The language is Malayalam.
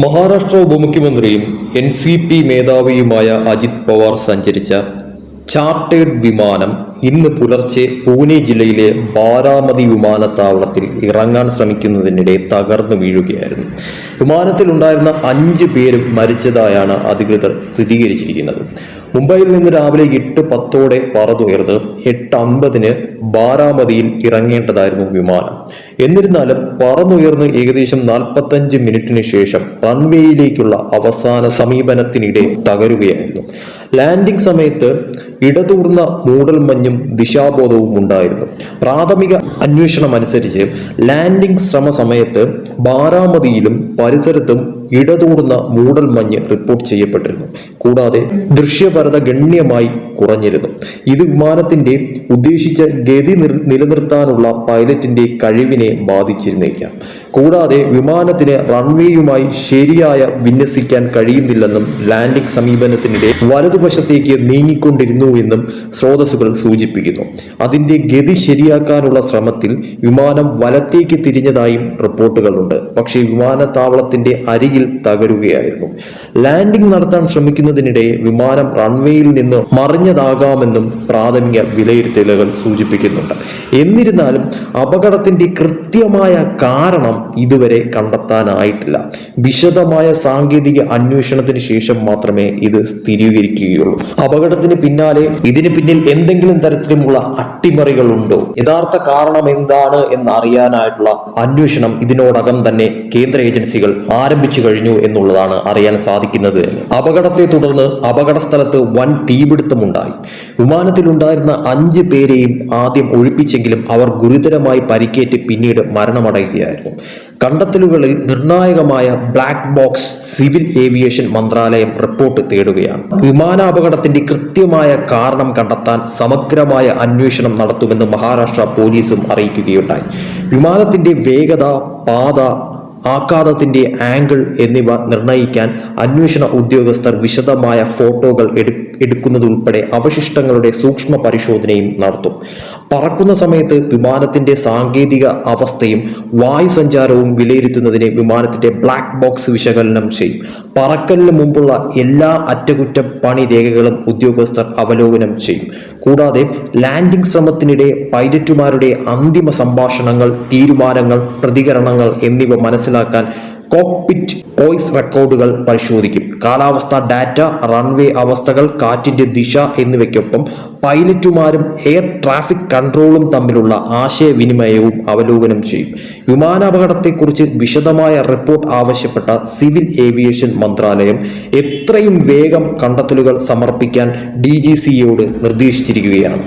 മഹാരാഷ്ട്ര ഉപമുഖ്യമന്ത്രിയും എൻ സി പി മേധാവിയുമായ അജിത് പവാർ സഞ്ചരിച്ച ചാർട്ടേഡ് വിമാനം ഇന്ന് പുലർച്ചെ പൂനെ ജില്ലയിലെ ബാരാമതി വിമാനത്താവളത്തിൽ ഇറങ്ങാൻ ശ്രമിക്കുന്നതിനിടെ തകർന്നു വീഴുകയായിരുന്നു. വിമാനത്തിൽ ഉണ്ടായിരുന്ന അഞ്ച് പേരും മരിച്ചതായാണ് അധികൃതർ സ്ഥിരീകരിച്ചിരിക്കുന്നത്. മുംബൈയിൽ നിന്ന് രാവിലെ എട്ട് പത്തോടെ പറന്നുയർന്ന് എട്ട് അമ്പതിന് ബാരാമതിയിൽ ഇറങ്ങേണ്ടതായിരുന്നു വിമാനം. എന്നിരുന്നാലും പറന്നുയർന്ന് ഏകദേശം നാൽപ്പത്തഞ്ച് മിനിറ്റിന് ശേഷം റൺവേയിലേക്കുള്ള അവസാന സമീപനത്തിനിടെ തകരുകയായിരുന്നു. ലാൻഡിംഗ് സമയത്ത് ഇടതൂർന്ന മൂടൽമഞ്ഞും ദിശാബോധവും ഉണ്ടായിരുന്നു. പ്രാഥമിക അന്വേഷണം അനുസരിച്ച് ലാൻഡിംഗ് ശ്രമ സമയത്ത് ബാരാമതിയിലും പരിസരത്തും ഇടതൂർന്ന മൂടൽ മഞ്ഞ് റിപ്പോർട്ട് ചെയ്യപ്പെട്ടിരുന്നു. കൂടാതെ ദൃശ്യപരത ഗണ്യമായി കുറഞ്ഞിരുന്നു. ഇത് വിമാനത്തിന്റെ ഉദ്ദേശിച്ച ഗതി നിലനിർത്താനുള്ള പൈലറ്റിന്റെ കഴിവിനെ ബാധിച്ചിരുന്നേക്കാം കൂടാതെ വിമാനത്തിന് റൺവേയുമായി ശരിയായ വിന്യസിക്കാൻ കഴിയുന്നില്ലെന്നും ലാൻഡിംഗ് സമീപനത്തിനിടെ വലതുവശത്തേക്ക് നീങ്ങിക്കൊണ്ടിരുന്നു എന്നും സ്രോതസ്സുകൾ സൂചിപ്പിക്കുന്നു. അതിന്റെ ഗതി ശരിയാക്കാനുള്ള ശ്രമത്തിൽ വിമാനം വലത്തേക്ക് തിരിഞ്ഞതായും റിപ്പോർട്ടുകളുണ്ട്. പക്ഷേ വിമാനത്താവളത്തിന്റെ അരികിൽ തകരുകയായിരുന്നു. ലാൻഡിംഗ് നടത്താൻ ശ്രമിക്കുന്നതിനിടെ വിമാനം റൺവേയിൽ നിന്ന് മറിഞ്ഞതാകാമെന്നും പ്രാഥമിക വിലയിരുത്തലുകൾ സൂചിപ്പിക്കുന്നുണ്ട്. എന്നിരുന്നാലും അപകടത്തിന്റെ കൃത്യമായ കാരണം ഇതുവരെ കണ്ടെത്താനായിട്ടില്ല. വിശദമായ സാങ്കേതിക അന്വേഷണത്തിന് ശേഷം മാത്രമേ ഇത് സ്ഥിരീകരിക്കുകയുള്ളൂ. അപകടത്തിന് പിന്നാലെ ഇതിന് പിന്നിൽ എന്തെങ്കിലും തരത്തിലുമുള്ള അട്ടിമറികൾ ഉണ്ടോ യഥാർത്ഥ കാരണം എന്താണ് എന്ന് അറിയാനായിട്ടുള്ള അന്വേഷണം ഇതിനോടകം തന്നെ കേന്ദ്ര ഏജൻസികൾ ആരംഭിച്ചു കഴിഞ്ഞു എന്നുള്ളതാണ് അറിയാൻ സാധിക്കുന്നത്. അപകടത്തെ തുടർന്ന് അപകട സ്ഥലത്ത് വൻ തീപിടുത്തമുണ്ടായി. വിമാനത്തിലുണ്ടായിരുന്ന അഞ്ച് പേരെയും ആദ്യം ഒഴിപ്പിച്ചെങ്കിലും അവർ ഗുരുതരമായി പരിക്കേറ്റ് പിന്നീട് മരണമടയുകയായിരുന്നു. കണ്ടെത്തലുകളിൽ നിർണായകമായ ബ്ലാക്ക് ബോക്സ് സിവിൽ ഏവിയേഷൻ മന്ത്രാലയം റിപ്പോർട്ട് തേടുകയാണ്. വിമാനാപകടത്തിന്റെ കൃത്യമായ കാരണം കണ്ടെത്താൻ സമഗ്രമായ അന്വേഷണം നടത്തുമെന്ന് മഹാരാഷ്ട്ര പോലീസും അറിയിക്കുകയുണ്ടായി. വിമാനത്തിന്റെ വേഗത പാത ആഘാതത്തിന്റെ ആംഗിൾ എന്നിവ നിർണയിക്കാൻ അന്വേഷണ ഉദ്യോഗസ്ഥർ വിശദമായ ഫോട്ടോകൾ എടു എടുക്കുന്നതുൾപ്പെടെ അവശിഷ്ടങ്ങളുടെ സൂക്ഷ്മ പരിശോധനയും നടത്തും. പറക്കുന്ന സമയത്ത് വിമാനത്തിന്റെ സാങ്കേതിക അവസ്ഥയും വായു സഞ്ചാരവും വിലയിരുത്തുന്നതിന് വിമാനത്തിന്റെ ബ്ലാക്ക് ബോക്സ് വിശകലനം ചെയ്യും. പറക്കലിന് മുമ്പുള്ള എല്ലാ അറ്റകുറ്റപ്പണി രേഖകളും ഉദ്യോഗസ്ഥർ അവലോകനം ചെയ്യും. കൂടാതെ ലാൻഡിംഗ് ശ്രമത്തിനിടെ പൈലറ്റുമാരുടെ അന്തിമ സംഭാഷണങ്ങൾ തീരുമാനങ്ങൾ പ്രതികരണങ്ങൾ എന്നിവ മനസ്സിലാക്കാൻ കോക്പിറ്റ് വോയിസ് റെക്കോർഡുകൾ പരിശോധിക്കും. കാലാവസ്ഥ ഡാറ്റ റൺവേ അവസ്ഥകൾ കാറ്റിന്റെ ദിശ എന്നിവയ്ക്കൊപ്പം പൈലറ്റുമാരും എയർ ട്രാഫിക് കൺട്രോളും തമ്മിലുള്ള ആശയവിനിമയവും അവലോകനം ചെയ്യും. വിമാനാപകടത്തെക്കുറിച്ച് വിശദമായ റിപ്പോർട്ട് ആവശ്യപ്പെട്ട സിവിൽ ഏവിയേഷൻ മന്ത്രാലയം എത്രയും വേഗം കണ്ടെത്തലുകൾ സമർപ്പിക്കാൻ ഡി നിർദ്ദേശിച്ചിരിക്കുകയാണ്.